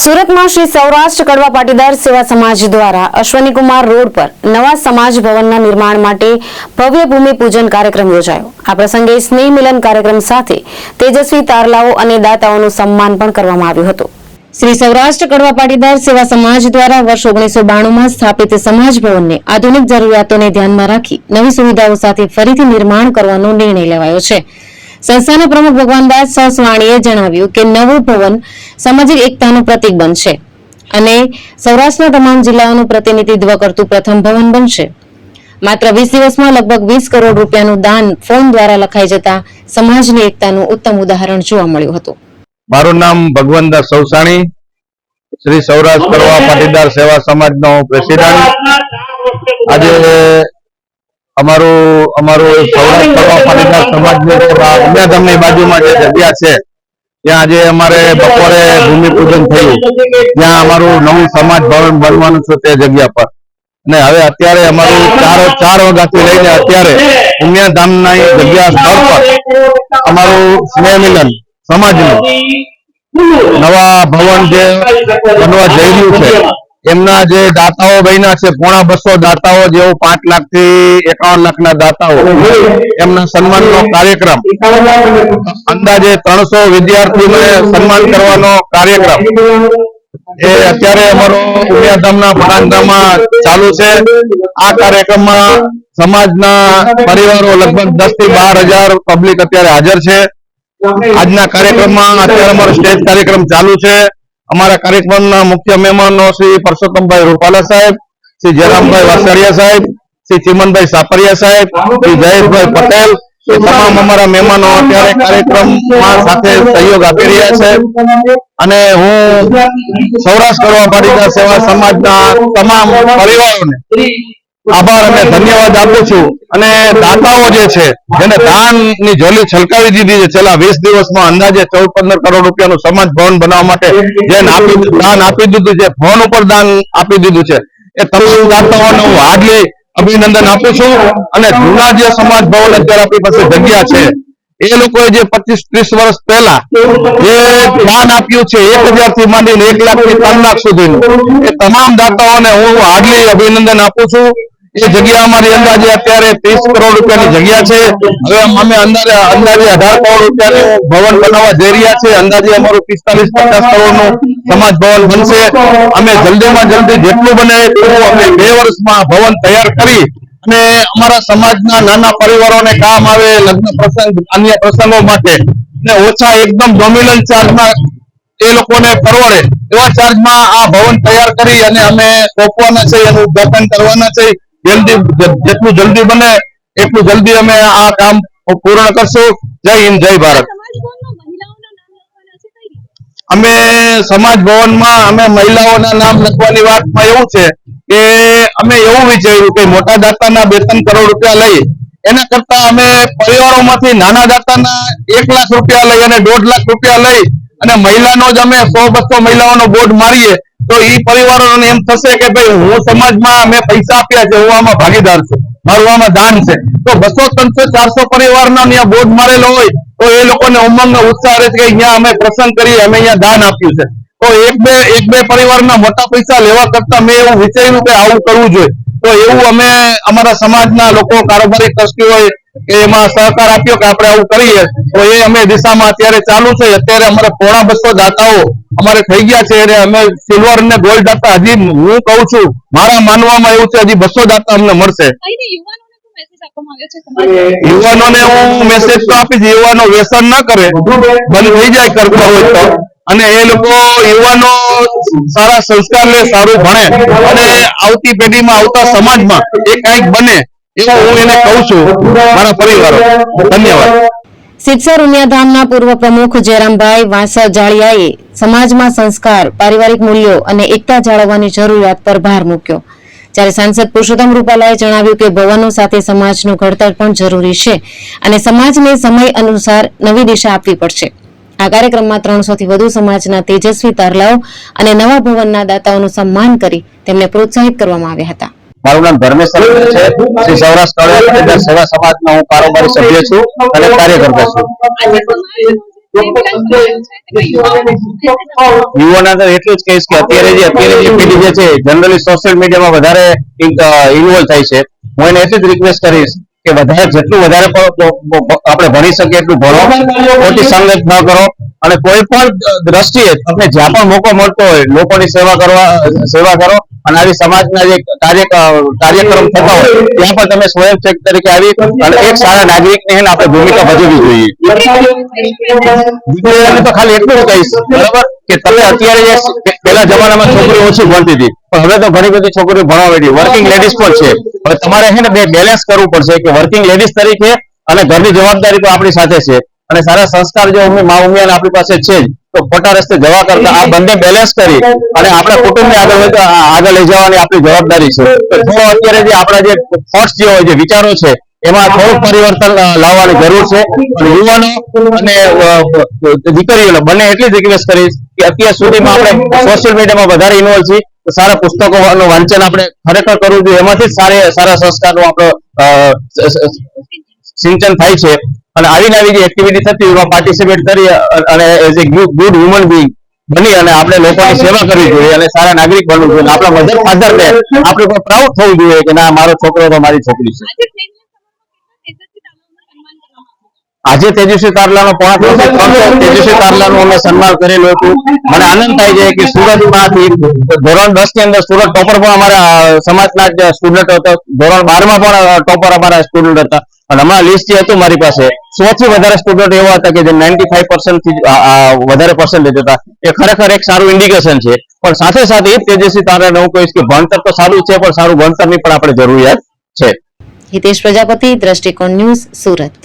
સુરતમાં શ્રી સૌરાષ્ટ્ર કડવા પાટીદાર સેવા સમાજ દ્વારા અશ્વની કુમાર રોડ પર નવા સમાજ ભવનના નિર્માણ માટે ભવ્ય ભૂમિ પૂજન કાર્યક્રમ યોજાયો. આ પ્રસંગે સ્નેહ મિલન કાર્યક્રમ સાથે તેજસ્વી તારલાઓ અને દાતાઓનું સન્માન પણ કરવામાં આવ્યું હતું. શ્રી સૌરાષ્ટ્ર કડવા પાટીદાર સેવા સમાજ દ્વારા વર્ષ ઓગણીસો બાણુંમાં સ્થાપિત સમાજ ભવનને આધુનિક જરૂરિયાતોને ધ્યાનમાં રાખી નવી સુવિધાઓ સાથે ફરીથી નિર્માણ કરવાનો નિર્ણય લેવાયો છે. સંસ્થાના પ્રમુખ ભગવાનદાસ સહસવાણીએ જણાવ્યું કે નવું ભવન સામાજિક એકતાનું પ્રતીક બનશે અને સૌરાષ્ટ્રના તમામ જિલ્લાઓનું પ્રતિનિધિત્વ કરતું પ્રથમ ભવન બનશે. માત્ર વીસ દિવસમાં લગભગ વીસ કરોડ રૂપિયાનું દાન ફોન દ્વારા લખાઈ જતા સમાજની એકતાનું ઉત્તમ ઉદાહરણ જોવા મળ્યું હતું. મારું નામ ભગવાનદાસ સૌસાણી, શ્રી સૌરાષ્ટ્ર પાટીદાર સેવા સમાજનો પ્રેસિડેન્ટ. આજે અમારું અમારું સમાજની બાજુમાં જે જગ્યા છે ત્યાં આજે અમારે બપોરે ભૂમિપૂજન થયું. ત્યાં અમારું નવું સમાજ ભવન બનવાનું છે તે જગ્યા પર. અને હવે અત્યારે અમારું ચાર ચાર વાગ્યાથી લઈને અત્યારે ઉમિયાધામના જગ્યા સ્થળ પર અમારું સ્નેહ મિલન સમાજનું નવા ભવન જે બનવા જઈ રહ્યું છે. એમના જે દાતાઓ બન્યા છે પોણા બસો દાતાઓ જેવું પાંચ લાખથી એકાવન લાખ ના દાતાઓ એમના સન્માનનો કાર્યક્રમ. અંદાજે ત્રણસો વિદ્યાર્થીઓને સન્માન કરવાનો કાર્યક્રમ. એ અત્યારે અમારો ઉમિયાધામના પરાંધામાં ચાલુ છે. આ કાર્યક્રમમાં સમાજના પરિવારો લગભગ દસથી બાર હજાર પબ્લિક અત્યારે હાજર છે. આજના કાર્યક્રમમાં અત્યારે અમારો સ્ટેજ કાર્યક્રમ ચાલુ છે. અમારા કાર્યક્રમના મુખ્ય મહેમાનો શ્રી પરસોત્તમભાઈ રૂપાલા સાહેબ, શ્રી જયરામભાઈ વાસળિયા સાહેબ, શ્રી ચિમનભાઈ સાપરિયા સાહેબ, શ્રી જયેશભાઈ પટેલ તમામ અમારા મહેમાનો અત્યારે કાર્યક્રમમાં સાથે સહયોગ આપી રહ્યા છે. અને હું સૌરાષ્ટ્ર કરવા પાટીદાર સેવા સમાજના તમામ પરિવારોને આભાર અને ધન્યવાદ આપું છું. અને દાતાઓ જે છે, જેને દાનની જોલી છલકાવી દીધી છે, છેલ્લા વીસ દિવસમાં અંદાજે ચૌદ પંદર કરોડ રૂપિયાનું સમાજ ભવન બનાવવા માટે જે દાન આપી દીધું છે ફોન ઉપર દાન આપી દીધું છે. એ તમામ દાતાઓને હું હાર્ડલી અભિનંદન આપું છું અને જૂના જે સમાજ ભવન અત્યારે આપણી પાસે જગ્યા છે એ લોકોએ જે પચીસ, ત્રીસ વર્ષ પહેલા જે દાન આપ્યું છે, એક હજારથી માંડીને એક લાખથી ત્રણ લાખ સુધીનું, એ તમામ દાતાઓને હું હાર્ડલી અભિનંદન આપું છું. એ જગ્યા અમારી અંદાજે અત્યારે ત્રીસ કરોડ રૂપિયાની જગ્યા છે. હવે અમે અંદાજે અંદાજે અઢાર કરોડ રૂપિયાનું ભવન બનાવવા જઈ રહ્યા છે અંદાજે અમારું પિસ્તાલીસ, પચાસ કરોડનું સમાજ ભવન બનશે. અમે જલ્દીમાં જલ્દી જેટલું બને એટલું અમે બે વર્ષમાં ભવન તૈયાર કરી અને અમારા સમાજના નાના પરિવારોને કામ આવે લગ્ન પ્રસંગ અન્ય પ્રસંગો માટે. ને ઓછા એકદમ ડોમિનન્ટ ચાર્જમાં એ લોકોને પરવડે. એવા ચાર્જમાં આ ભવન તૈયાર કરી અને અમે સોંપવાના છે એનું ઉદઘાટન કરવાના છે. જલ્દી જેટલું જલ્દી બને એટલું જલ્દી અમે આ કામ પૂર્ણ કરશું. જય હિન્દ જય ભારત. અમે સમાજ ભવનમાં અમે મહિલાઓના નામ લખવાની વાતમાં એવું છે કે અમે એવું વિચાર્યું કે મોટા દાતાના બે ત્રણ કરોડ રૂપિયા લઈ, એના કરતા અમે પરિવારોમાંથી નાના દાતાના એક લાખ રૂપિયા લઈ અને દોઢ લાખ રૂપિયા લઈ અને મહિલાનો જ અમે સો બસો મહિલાઓનો બોર્ડ મારીએ, તો એ પરિવારોને એમ થશે કે ભાઈ હું સમાજમાં મેં પૈસા આપ્યા છે, હું આમાં ભાગીદાર છું, મારું આમાં દાન છે. તો બસો ત્રણસો ચારસો પરિવારનો ત્યાં બોર્ડ મારેલો હોય, તો એ લોકોને ઉમંગ ઉત્સાહ રહે છે કે અહીંયા અમે પ્રસંગ કરી અમે અહીંયા દાન આપ્યું છે. તો એક બે એક બે પરિવારના મોટા પૈસા લેવા કરતા મેં એવું વિચાર્યું કે આવું કરવું જોઈએ. તો એવું અમે અમારા સમાજના લોકો કારોબારી ટ્રસ્ટી હોય કે એમાં સહકાર આપ્યો કે આપણે આવું કરીએ તો એ અમે દિશામાં અત્યારે ચાલુ છે. અત્યારે અમારે પોણા બસો દાતાઓ અમારે થઈ ગયા છે અને અમે સિલ્વર અને ગોલ્ડ દાતા હજી હું કહું છું મારા માનવામાં એવું છે હજી બસો દાતા અમને મળશે. યુવાનોને શું મેસેજ આપવામાં આવ્યો છે સમાજ યુવાનોને હું મેસેજ તો આપીશ યુવાનો વ્યસન ના કરે. બંધ થઈ જાય કરતા હોય તો. અને એ લોકો યુવાનો સારા સંસ્કાર લે સારું ભણે અને આવતી પેઢીમાં, આવતા સમાજમાં એ કંઈક બને એવું હું એને કહું છું મારા પરિવારો. ધન્યવાદ. સિદ્ધસર ઉમિયાધામના પૂર્વ પ્રમુખ જયરામભાઈ વાંસા જાળિયાએ સમાજમાં સંસ્કાર, પારિવારિક મૂલ્યો અને એકતા જાળવવાની જરૂરિયાત પર ભાર મૂક્યો. જ્યારે સાંસદ પુરુષોત્તમ રૂપાલાએ જણાવ્યું કે ભવનો સાથે સમાજનું ઘડતર પણ જરૂરી છે અને સમાજને સમય અનુસાર નવી દિશા આપવી પડશે. આ કાર્યક્રમમાં ત્રણસોથી વધુ સમાજના તેજસ્વી તારલાઓ અને નવા ભવનના દાતાઓનું સન્માન કરી તેમને પ્રોત્સાહિત કરવામાં આવ્યા હતા. મારું નામ ધર્મેશ છે. શ્રી સૌરાષ્ટ્ર કળા પાટીદાર સેવા સમાજનો હું કારોબારી સભ્ય છું અને કાર્યકર્તા છું. યુવાના એટલું જ કહીશ કે અત્યારે જે અત્યારે જે પેઢી જે છે જનરલી સોશિયલ મીડિયામાં વધારે ઇન્વોલ્વ થાય છે. હું એને એટલી જ રિક્વેસ્ટ કરીશ કે વધારે, જેટલું વધારે આપણે ભણી શકીએ એટલું ભણો. ખોટી સંગત ન કરો. અને કોઈ પણ દ્રષ્ટિએ તમને જ્યાં પણ મોકો મળતો હોય, લોકોની સેવા કરવા, સેવા કરો. અને સમાજના જે કાર્ય કાર્યક્રમ થતા હોય, ત્યાં પણ તમે સ્વયંસેવક તરીકે આવી અને એક સારા નાગરિકની હેને આપણે ભૂમિકા ભજવવી જોઈએ. તો ખાલી એટલું કહીશ, બરાબર? કે તમે અત્યારે પેલા જમાનામાં છોકરીઓ ઓછી ભણતી હતી, પણ હવે તો ઘણી બધી છોકરીઓ ભણવા બેઠી. વર્કિંગ લેડીઝ પણ છે. હવે તમારે છે ને બે બેલેન્સ કરવું પડશે કે વર્કિંગ લેડીઝ તરીકે અને ઘરની જવાબદારી પણ આપણી સાથે છે. અને સારા સંસ્કાર જો મા ઉમિયાને આપણી પાસે છે જ. તો ખોટા રસ્તે જવા કરતા આ બંને બેલેન્સ કરી અને આપણા કુટુંબને આગળ આગળ લઈ જવાની આપણી જવાબદારી છે. થોડો અત્યારે જે આપણા જે થોટ્સ જે હોય, જે વિચારો છે, એમાં થોડુંક પરિવર્તન લાવવાની જરૂર છે. યુવાનો અને દીકરીઓને બંને એટલી જ રિક્વેસ્ટ કરીશ કે અત્યાર સુધીમાં આપણે સોશિયલ મીડિયામાં વધારે ઇન્વોલ્વ છીએ. તો સારા પુસ્તકોનું વાંચન આપણે ખરેખર કરવું જોઈએ. એમાંથી જ સારા સારા સંસ્કારનું આપણો સિંચન થાય છે. અને આવી ને આવી જે એક્ટિવિટી થતી એમાં પાર્ટિસિપેટ કરી અને as a good human being બની અને આપણે લોકોની સેવા કરવી જોઈએ અને સારા નાગરિક બનવું જોઈએ આપણા મધર ફાધર ને આપણે પર પ્રાઉડ થવું જોઈએ કે ના મારો છોકરો તો મારી છોકરી છે. આજે તેજસ્વી તારલાનો પોણા ત્રણસો તેજસ્વી તારલાનું અમે સન્માન કરેલું હતું. મને આનંદ થાય છે કે સુરતમાંથી ધોરણ દસની અંદર સુરત ટોપર પણ અમારા સમાજના જ સ્ટુડન્ટ હતો. ધોરણ બારમાં પણ ટોપર અમારા સ્ટુડન્ટ હતા. અને હમણાં લિસ્ટ જે હતું મારી પાસે સો વધારે સ્ટુડન્ટ એવા હતા કે જે નાઇન્ટી ફાઈવ પર્સન્ટથી આ- આ, વધારે પર્સન્ટેજ હતા. એ ખરેખર એક સારું ઇન્ડિકેશન છે. પણ સાથે સાથે એ તેજસ્વી તારલાને હું કહીશ કે ભણતર તો સારું છે, પણ સારું ભણતરની પણ આપણે જરૂરિયાત છે. હિતેશ પ્રજાપતિ, દ્રષ્ટિકોણ ન્યૂઝ, સુરત.